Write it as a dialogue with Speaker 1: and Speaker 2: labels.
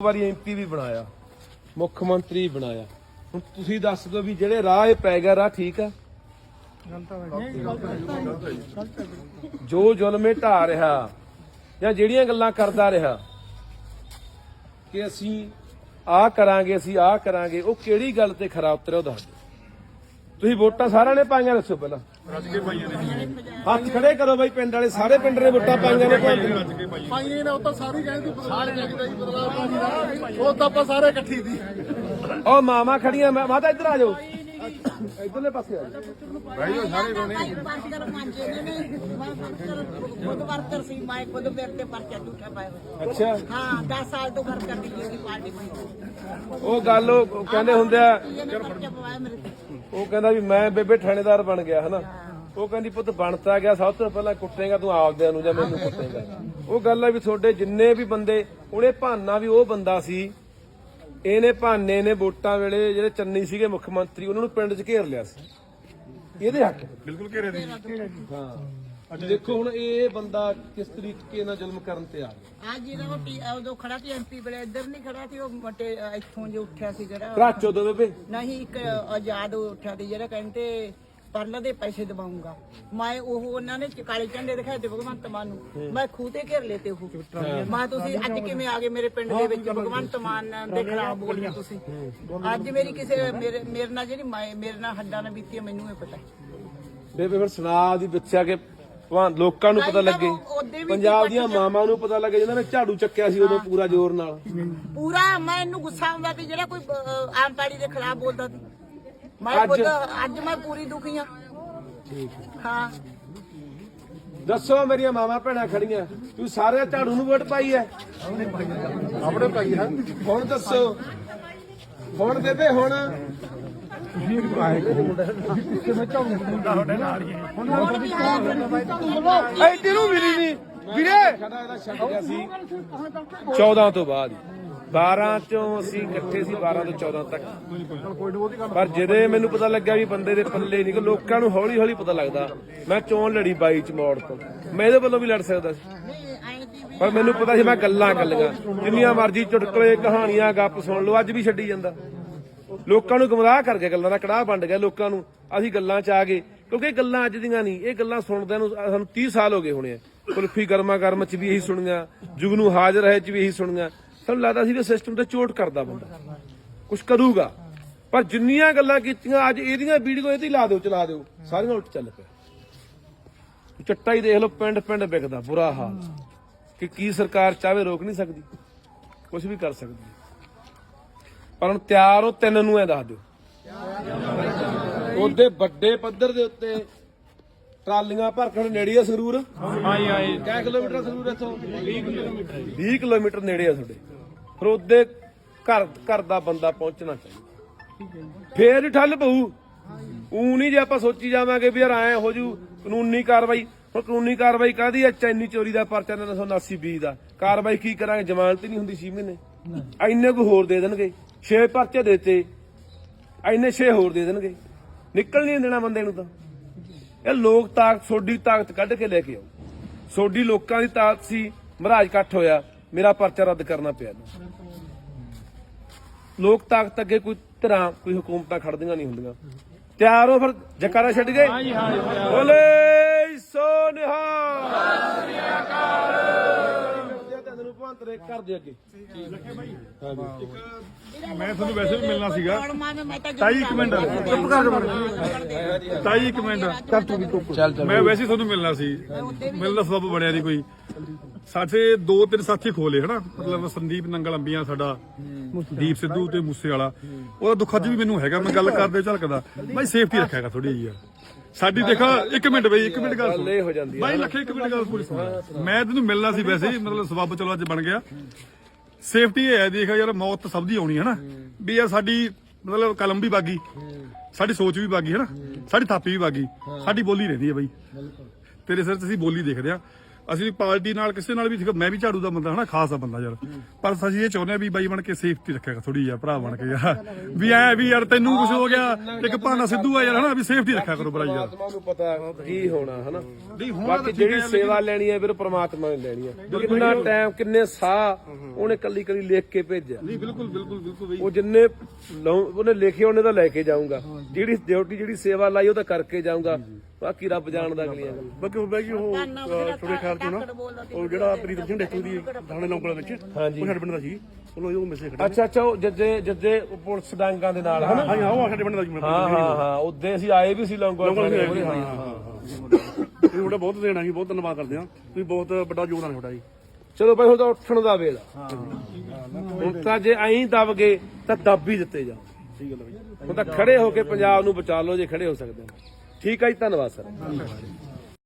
Speaker 1: ਵਾਰੀ ਐਮਪੀ ਵੀ ਬਣਾਇਆ, ਮੁੱਖ ਮੰਤਰੀ ਬਣਾਇਆ। ਹੁਣ ਤੁਸੀਂ ਦੱਸ ਦਿਓ ਵੀ ਜਿਹੜੇ ਰਾਹ ਇਹ ਪੈ ਗਿਆ, ਰਾਹ ਠੀਕ ਆ? ਜੋ ਜ਼ੁਲਮੇ ਢਾ ਰਿਹਾ ਜਾਂ ਜਿਹੜੀਆਂ ਗੱਲਾਂ ਕਰਦਾ ਰਿਹਾ ਕਿ ਅਸੀਂ ਆ ਕਰਾਂਗੇ, ਅਸੀਂ ਆ ਕਰਾਂਗੇ, ਉਹ ਕਿਹੜੀ ਗੱਲ ਤੇ ਖਰਾ ਉਤਰਿਆ ਉਹ ਦੱਸ ਦਿਓ। ਤੁਸੀਂ ਵੋਟਾਂ ਸਾਰਿਆਂ ਨੇ ਪਾਈਆਂ ਦੱਸੋ ਪਹਿਲਾਂ। ਹੱਥ ਖੜੇ ਕਰੋ ਬਾਈ ਪਿੰਡ ਵਾਲੇ ਸਾਰੇ ਪਿੰਡ ਨੇ ਵੋਟਾਂ ਪਾਈਆਂ ਨੇ
Speaker 2: ਪਾਈਏ ਨੇ। ਉਹ ਤਾਂ ਸਾਰੀ ਕਹਿੰਦੀ ਸਾਰੇ ਚਾਹੀਦਾ ਜੀ ਬਦਲਾਅ ਪਾਣੀ ਦਾ ਉਹ ਤਾਂ ਆਪਾਂ ਸਾਰੇ ਇਕੱਠੀ ਦੀ
Speaker 1: ਉਹ ਮਾਮਾ ਖੜੀਆਂ ਮੈਂ ਮਾਤਾ ਇੱਧਰ ਆ ਜਾਓ। ਇੱਧਰਲੇ ਪਾਸੇ ਆ ਜਾਓ।
Speaker 3: ਭਾਈ ਉਹ ਸਾਰੇ ਕੋਨੇ ਵਰਕਰ ਮੰਜੇ ਨੇ। ਨੇ ਖੁਦ ਵਰਕਰ ਸੀ ਮੈਂ ਖੁਦ ਮੇਰੇ ਤੇ ਪਰਚਾ ਝੂਠਾ ਪਾਇਆ।
Speaker 1: ਅੱਛਾ
Speaker 3: ਹਾਂ 10 ਸਾਲ ਤੋਂ ਵਰਕਰ ਦੀ ਜਿਹੜੀ ਪਾਰਟੀ ਮੈਂ
Speaker 1: ਉਹ ਗੱਲ ਉਹ ਉਹ ਕਹਿੰਦੇ ਹੁੰਦੇ ਆ ਉਹ ਕਹਿੰਦਾ ਵੀ ਮੈਂ ਬੇਬੇ ਥਾਣੇਦਾਰ ਬਣ ਗਿਆ ਹਨਾ? ਉਹ ਕਹਿੰਦੀ ਪੁੱਤ ਬਣਤਾ ਗਿਆ ਸਭ ਤੋਂ ਪਹਿਲਾਂ ਕੁੱਟੇਗਾ ਤੂੰ ਆਪਦਿਆਂ ਨੂੰ ਜਾਂ ਮੈਨੂੰ ਕੁੱਟੇਗਾ। ਉਹ ਗੱਲ ਆ ਵੀ ਤੁਹਾਡੇ ਜਿੰਨੇ ਵੀ ਬੰਦੇ ਉਹਨੇ ਭਾਨਾ ਵੀ ਉਹ ਬੰਦਾ ਸੀ। ਇਹਨੇ ਭਾਨੇ ਨੇ ਵੋਟਾਂ ਵੇਲੇ ਜਿਹੜੇ ਚੰਨੀ ਸੀਗੇ ਮੁੱਖ ਮੰਤਰੀ ਉਹਨਾਂ ਨੂੰ ਪਿੰਡ 'ਚ ਘੇਰ ਲਿਆ ਸੀ। ਇਹਦੇ ਹੱਕ
Speaker 2: ਬਿਲਕੁਲ ਘੇਰੇ ਦੀ।
Speaker 1: ਹਾਂ। ਦੇਖੋ ਹੁਣ ਇਹ ਬੰਦਾ ਕਿਸ ਤਰੀਕੇ ਨਾਲ ਜ਼ੁਲਮ ਕਰਨ ਤੇ ਆ ਗਿਆ
Speaker 3: ਅੱਜ ਜਿਹੜਾ ਉਹ ਉਦੋਂ ਖੜਾ ਸੀ ਐਮਪੀ ਬਲੇ ਇੱਧਰ ਨਹੀਂ ਖੜਾ ਸੀ ਉਹ ਮਟੇ ਇੱਥੋਂ ਜੋ ਉੱਠਿਆ ਸੀ ਜਿਹੜਾ
Speaker 1: ਕਰਾਚੋ ਤੋਂ ਬੇਬੇ।
Speaker 3: ਨਹੀਂ ਇੱਕ ਆਜ਼ਾਦ ਉੱਠਿਆ ਸੀ ਜਿਹੜਾ ਕਹਿੰਦੇ ਪਰਲਾ ਦੇ ਪੈਸੇ ਦਵਾਉਂਗਾ। ਮੈਂ ਉਹ ਉਹਨਾਂ ਨੇ ਕਾਲੇ ਝੰਡੇ ਦਿਖਾਏ ਤੇ ਭਗਵੰਤ ਮਾਨ ਨੂੰ। ਮੈਂ ਖੂਹ ਤੇ ਘੇਰ ਲੇਤੇ ਉਹ। ਮੈਂ ਤੁਸੀਂ ਅੱਜ ਕਿਵੇਂ ਆ ਗਏ ਮੇਰੇ ਪਿੰਡ ਦੇ ਵਿੱਚ? ਭਗਵੰਤ ਮਾਨ ਦੇ ਖਿਲਾਫ ਬੋਲਿਆ ਤੁਸੀਂ। ਅੱਜ ਮੇਰੀ ਕਿਸੇ ਮੇਰੇ ਮੇਰੇ ਨਾਲ ਜਿਹੜੀ ਮੈਂ- ਮੇਰੇ ਨਾਲ ਹੱਡਾਂ ਨਾਲ ਬੀਤੀ ਹੈ, ਮੈਨੂੰ ਇਹ ਪਤਾ। ਹੈ
Speaker 1: ਬੇਬੇ ਫਿਰ ਸੁਣਾ ਦੀ ਬੱਚਾ ਕਿ ਭਾਂ ਲੋਕਾਂ ਨੂੰ ਪਤਾ ਲੱਗੇ। ਪੰਜਾਬ ਦੀਆਂ ਮਾਵਾਂ ਨੂੰ ਪਤਾ ਲੱਗੇ ਜਿਨ੍ਹਾਂ ਨੇ ਝਾੜੂ ਚੱਕਿਆ ਸੀ ਉਦੋਂ ਪੂਰਾ ਜ਼ੋਰ ਨਾਲ।
Speaker 3: ਪੂਰਾ ਮੈਨੂੰ ਗੁੱਸਾ ਆਉਂਦਾ ਕਿ ਜਿਹੜਾ ਕੋਈ ਆਮ ਪਾਰਟੀ ਦੇ ਖਿਲਾਫ ਬੋਲਦਾ ਸੀ। ਮੈਂ
Speaker 1: ਅੱਜ-
Speaker 3: ਖੁਦ ਅੱਜ ਮੈਂ ਪੂਰੀ ਦੁਖੀ ਹਾਂ। ਹਾਂ।
Speaker 1: ਦੱਸੋ ਮੇਰੀਆਂ ਮਾਵਾਂ ਭੈਣਾਂ ਖੜੀਆਂ ਤੂੰ ਸਾਰੇ ਝਾੜੂ ਨੂੰ ਵੋਟ ਪਾਈ ਐ
Speaker 2: ਆਪਣੇ ਭਾਈ ਹੈ
Speaker 1: ਹੁਣ ਦੱਸੋ। ਹੁਣ ਬੇਬੇ ਹੁਣ। ਐਡੀ ਨੂੰ ਮਿਲੀ ਨਹੀਂ ਵੀਰੇ। ਸਾਡਾ ਇਹਦਾ ਛੱਡ ਗਿਆ ਸੀ 14 ਤੋਂ ਬਾਅਦ 12 ਚੋਂ ਅਸੀਂ ਇਕੱਠੇ ਸੀ 12 ਤੋਂ 14 ਤੱਕ। ਪਰ ਜਦੋਂ ਮੈਨੂੰ ਪਤਾ ਲੱਗਾ ਵੀ ਬੰਦੇ ਦੇ ਪੱਲੇ ਨਹੀਂ ਕਿ ਲੋਕਾਂ ਨੂੰ ਹੌਲੀ ਹੌਲੀ ਪਤਾ ਲੱਗਦਾ, ਮੈਂ ਚੋਣ ਲੜੀ 22 ਚ ਮੋੜ ਤੋਂ। ਮੈਂ ਇਹਦੇ ਵੱਲੋਂ ਵੀ ਲੜ ਸਕਦਾ ਸੀ। ਪਰ ਮੈਨੂੰ ਪਤਾ ਸੀ ਮੈਂ ਗੱਲਾਂ ਕਰ ਕੱਲੀਆਂ ਜਿੰਨੀਆਂ ਮਰਜ਼ੀ ਚੁਟਕਲੇ, ਕਹਾਣੀਆਂ, ਗੱਪ ਸੁਣ ਲਓ, ਅੱਜ ਵੀ ਛੱਡੀ ਜਾਂਦਾ। ਲੋਕਾਂ ਨੂੰ ਗਮਰਾਹ ਕਰ ਗਿਆ ਗੱਲਾਂ ਦਾ, ਕੜਾਹ ਵੰਡ ਗਿਆ ਲੋਕਾਂ ਨੂੰ। ਅਸੀਂ ਗੱਲਾਂ 'ਚ ਆ ਗਏ। ਕਿਉਂਕਿ ਇਹ ਗੱਲਾਂ ਅੱਜ ਦੀਆਂ ਨਹੀਂ, ਇਹ ਗੱਲਾਂ ਸੁਣਦਿਆਂ ਨੂੰ ਸਾਨੂੰ 30 ਸਾਲ ਹੋ ਗਏ ਹੋਣੇ ਆ। ਕੁਲਫੀ ਗਰਮਾ ਗਰਮ 'ਚ ਵੀ ਇਹੀ ਸੁਣੀਆਂ, ਜੁਗਨੂ ਹਾਜ਼ਰ ਹੈ 'ਚ ਵੀ ਇਹੀ ਸੁਣੀਆਂ। ਸਾਨੂੰ ਲੱਗਦਾ ਸੀ ਕਿ ਸਿਸਟਮ ਤੇ ਚੋਟ ਕਰਦਾ ਬੰਦਾ। ਕੁਝ ਕਰੂਗਾ। ਪਰ ਜਿੰਨੀਆਂ ਗੱਲਾਂ ਕੀਤੀਆਂ, ਅੱਜ ਇਹਦੀਆਂ ਵੀਡੀਓ ਇਹਦੀ ਲਾ ਦਿਓ, ਚਲਾ ਦਿਓ। ਸਾਰੀਆਂ ਉਲਟ ਚੱਲ ਪਿਆ। ਚੱਟਾ ਹੀ ਦੇਖ ਲਓ, ਪਿੰਡ ਪਿੰਡ ਵਿਕਦਾ ਬੁਰਾ ਹਾਲ। ਕਿ ਕੀ ਸਰਕਾਰ ਚਾਹੇ ਰੋਕ ਨਹੀਂ ਸਕਦੀ ਕੁਝ ਵੀ ਕਰ ਸਕਦੀ। ਪਰ ਹੁਣ ਤਿਆਰ ਹੋ ਤਿੰਨ ਨੂੰ ਐ ਦੱਸ ਦਿਓ। ਉਹਦੇ ਵੱਡੇ ਪੱਧਰ ਦੇ ਉੱਤੇ ਟਰਾਲੀਆਂ ਭਰਖਣ ਨੇੜੇ ਆ ਸਰੂਰ ਹਾਂਜੀ ਹਾਂਜੀ ਕਿੰਨੇ ਕਿਲੋਮੀਟਰ ਆ ਸਰੂਰ ਇੱਥੋਂ? 20 ਕਿਲੋਮੀਟਰ 20 ਕਿਲੋਮੀਟਰ ਨੇੜੇ ਆ ਤੁਹਾਡੇ। ਫਿਰ ਉਹਦੇ ਘਰ ਘਰ ਦਾ ਬੰਦਾ ਪਹੁੰਚਣਾ ਚਾਹੀਦਾ। ਫੇਰ ਹੀ ਠੱਲ ਪਊ। ਊ ਨਹੀਂ ਜੇ ਆਪਾਂ ਸੋਚੀ ਜਾਵਾਂਗੇ ਵੀ ਯਾਰ ਐ ਹੋ ਜੂ ਕਾਨੂੰਨੀ ਕਾਰਵਾਈ। ਹੁਣ ਕਾਨੂੰਨੀ ਕਾਰਵਾਈ ਕਾਦੀ ਹੈ ਚੈਨੀ ਚੋਰੀ ਦਾ ਪਰਚਾ 979 ਬੀ ਦਾ। ਕਾਰਵਾਈ ਕੀ ਕਰਾਂਗੇ? ਜ਼ਮਾਨਤ ਹੀ ਨਹੀਂ ਹੁੰਦੀ 6 ਮਹੀਨੇ। ਐਨੇ ਕੋ ਹੋਰ ਦੇ ਦੇਣਗੇ। 6 ਪਰਚੇ ਦੇਤੇ। ਐਨੇ 6 ਹੋਰ ਦੇ ਦੇਣਗੇ। ਨਿਕਲ ਨਹੀਂ ਦੇਣਾ ਬੰਦੇ ਨੂੰ ਤਾਂ। ਇਹ ਲੋਕ ਤਾਕਤ ਸੋਡੀ ਤਾਕਤ ਕੱਢ ਕੇ ਲੈ ਕੇ ਆਓ। ਸੋਡੀ ਲੋਕਾਂ ਦੀ ਤਾਕਤ ਸੀ ਮਹਾਰਾਜ ਇਕੱਠ ਹੋਇਆ। ਮੇਰਾ ਪਰਚਾ ਰੱਦ ਕਰਨਾ ਪਿਆ। ਲੋਕ ਤਾਕਤ ਅੱਗੇ ਕੋਈ ਧਰਾਂ ਕੋਈ ਹਕੂਮਤਾਂ ਖੜਦੀਆਂ ਨਹੀਂ ਹੁੰਦੀਆਂ। ਤਿਆਰ ਹੋ ਫਿਰ ਜਕਾਰਾ ਛੱਡ ਗਏ। ਬੋਲੇ ਸੋ ਨਿਹਾਲ ਤੈਨੂੰ ਭਵੰਤ ਦੇ ਘਰ ਦੇ ਅੱਗੇ।
Speaker 2: ਮੈਂ ਤੁਹਾਨੂੰ ਵੈਸੇ ਵੀ ਮਿਲਣਾ ਸੀਗਾ।
Speaker 3: ਤਾਂ
Speaker 2: ਤਾਈ ਇੱਕ ਮਿੰਟ। ਚੁੱਪ ਕਰ ਤਾਈ ਇੱਕ ਮਿੰਟ।
Speaker 1: ਚੱਲ ਚੱਲ।
Speaker 2: ਮੈਂ ਵੈਸੇ ਤੁਹਾਨੂੰ ਮਿਲਣਾ ਸੀ। ਮਿਲਣ ਦਾ ਸਬਬ ਬਣਿਆ ਨਹੀਂ ਕੋਈ। ਸਾਡੇ ਦੋ ਤਿੰਨ ਸਾਥੀ ਖੋਲੇ ਹਨਾ? ਮਤਲਬ ਸੰਦੀਪ ਨੰਗਲ ਅੰਬੀਆਂ ਸਾਡਾ ਦੀਪ ਸਿੱਧੂ ਤੇ ਮੂਸੇ ਵਾਲਾ। ਉਹਦਾ ਦੁੱਖ ਅੱਜ ਵੀ ਮੈਨੂੰ ਹੈਗਾ ਮੈਂ ਗੱਲ ਕਰਦੇ ਝਲਕਦਾ ਬਾਈ ਸੇਫਟੀ ਰੱਖਿਆਗਾ ਥੋੜੀ ਜਿਹੀ ਯਾਰ। ਸਾਡੀ ਦੇਖਾ ਇੱਕ ਮਿੰਟ ਬਈ ਇੱਕ ਮਿੰਟ ਗੱਲ
Speaker 1: ਹੋ ਜਾਂਦੀ ਹੈ
Speaker 2: ਬਾਈ ਲੱਖੇ ਇੱਕ ਮਿੰਟ ਗੱਲ ਪੂਰੀ ਸੁਣ ਮੈਂ ਤੈਨੂੰ ਮਿਲਣਾ ਸੀ ਵੈਸੇ ਹੀ ਮਤਲਬ ਸਬਬ ਚਲੋ ਅੱਜ ਬਣ ਗਿਆ। ਸੇਫਟੀ ਹੈ ਦੇਖ ਯਾਰ ਮੌਤ ਸਭ ਦੀ ਆਉਣੀ ਹੈ ਨਾ। ਵੀ ਯਾਰ ਸਾਡੀ ਮਤਲਬ ਕਲਮ ਵੀ ਬਾਗੀ ਸਾਡੀ ਸੋਚ ਵੀ ਬਾਗੀ ਹੈ ਨਾ। ਸਾਡੀ ਥਾਪੀ ਵੀ ਬਾਗੀ ਸਾਡੀ ਬੋਲੀ ਰਹਿੰਦੀ ਹੈ ਬਾਈ। ਤੇਰੇ ਸਿਰ ਤੇ ਅਸੀਂ ਬੋਲੀ ਦੇਖਦੇ ਆ ਅਸੀਂ ਪਾਰਟੀ ਨਾਲ ਕਿਸੇ ਨਾਲ ਵੀ ਮੈਂ ਵੀ ਝਾੜੂ ਦਾ ਬੰਦਾ ਹਨਾ ਖਾਸ ਆ ਬੰਦਾ ਯਾਰ। ਪਰ ਅਸੀਂ ਇਹ ਚਾਹੁੰਦੇ ਆ ਵੀ ਬਾਈ ਬਣ ਕੇ ਸੇਫਟੀ ਰੱਖਿਆ ਥੋੜੀ ਜਿਹਾ ਭਰਾ ਬਣ ਕੇ ਯਾਰ। ਵੀ ਐ ਵੀ ਯਾਰ ਤੈਨੂੰ ਕੁਝ ਹੋ ਗਿਆ ਇੱਕ ਭਾਨਾ ਸਿੱਧੂ ਆ ਯਾਰ ਹਨਾ ਵੀ ਸੇਫਟੀ ਰੱਖਿਆ ਕਰੋ ਬੜਾ ਯਾਰ।
Speaker 1: ਪਰਮਾਤਮਾ ਨੂੰ ਪਤਾ ਕੀ ਹੋਣਾ ਹਨਾ। ਬਾਕੀ ਜਿਹੜੀ ਸੇਵਾ ਲੈਣੀ ਹੈ ਵੀਰ ਪ੍ਰਮਾਤਮਾ ਨੇ ਲੈਣੀ ਹੈ। ਕਿੰਨਾ ਟਾਈਮ ਕਿੰਨੇ ਸਾਹ ਉਹਨੇ ਕੱਲੀ ਕੱਲੀ ਲਿਖ ਕੇ ਭੇਜਿਆ।
Speaker 2: ਨਹੀਂ ਬਿਲਕੁਲ ਬਿਲਕੁਲ ਬਿਲਕੁਲ ਬਈ।
Speaker 1: ਉਹ ਜਿੰਨੇ ਉਹਨੇ ਲਿਖੇ ਉਹਨੇ ਤਾਂ ਲੈ ਕੇ ਜਾਊਂਗਾ। ਜਿਹੜੀ ਡਿਊਟੀ ਜਿਹੜੀ ਸੇਵਾ ਲਾਈ ਉਹ ਤਾਂ ਕਰਕੇ ਜਾਊਂਗਾ। ਬਾਕੀ ਰੱਬ ਜਾਣਦਾ ਅਗਲੀਆਂ ਗੱਲਾਂ
Speaker 4: ਬਾਕੀ ਉਹ ਜੀ ਉਹ ਥੋੜੇ ਖਿਆਲ ਚ ਨਾ ਉਹ ਜਿਹੜਾ ਪ੍ਰੀਤ ਸਿੰਘ ਡੈਕੂ ਦੀ ਥਾਣੇ ਨੌਕਰਾਂ ਵਿੱਚ ਉਹ ਸਾਡੇ ਪਿੰਡ ਦਾ ਸੀ। ਉਹਨੂੰ ਉਹ ਮਿਸੇ ਖੜਾ
Speaker 1: ਅੱਛਾ ਅੱਛਾ ਉਹ ਜੱਜੇ ਜੱਜੇ ਉਹ ਪੁਲਿਸ ਡਾਂਗਾਂ ਦੇ ਨਾਲ
Speaker 4: ਹਾਂ ਹਾਂ ਉਹ ਸਾਡੇ ਪਿੰਡ ਦਾ ਸੀ ਮੈਂ
Speaker 1: ਹਾਂ ਹਾਂ ਹਾਂ ਉੱਦੇ ਅਸੀਂ ਆਏ ਵੀ ਸੀ ਲੌਂਗੋ
Speaker 4: ਲੋਕਾਂ ਨੂੰ
Speaker 1: ਹਾਂ
Speaker 4: ਹਾਂ ਹਾਂ ਤੁਹਾਡਾ ਬਹੁਤ ਦੇਣਾ ਸੀ ਬਹੁਤ ਧੰਨਵਾਦ ਕਰਦੇ ਹਾਂ ਤੁਸੀਂ ਬਹੁਤ ਵੱਡਾ ਯੋਗਦਾਨ ਤੁਹਾਡਾ ਜੀ।
Speaker 1: ਚਲੋ ਭਾਈ ਹੁਣ ਤਾਂ ਉੱਠਣ ਦਾ ਵੇਲਾ। ਹੁਣ ਤਾਂ ਜੇ ਐਂ ਦਬ ਗਏ ਤਾਂ ਦੱਬ ਹੀ ਦਿੱਤੇ ਜਾ
Speaker 4: ਠੀਕ ਹੈ ਬਾਈ
Speaker 1: ਹੁਣ ਤਾਂ ਖੜੇ ਹੋ ਕੇ ਪੰਜਾਬ ਨੂੰ ਬਚਾ ਲਓ ਜੇ ਖੜੇ ਹੋ ਸਕਦੇ ਹੋ। ਠੀਕ ਹੈ ਜੀ ਧੰਨਵਾਦ ਸਰ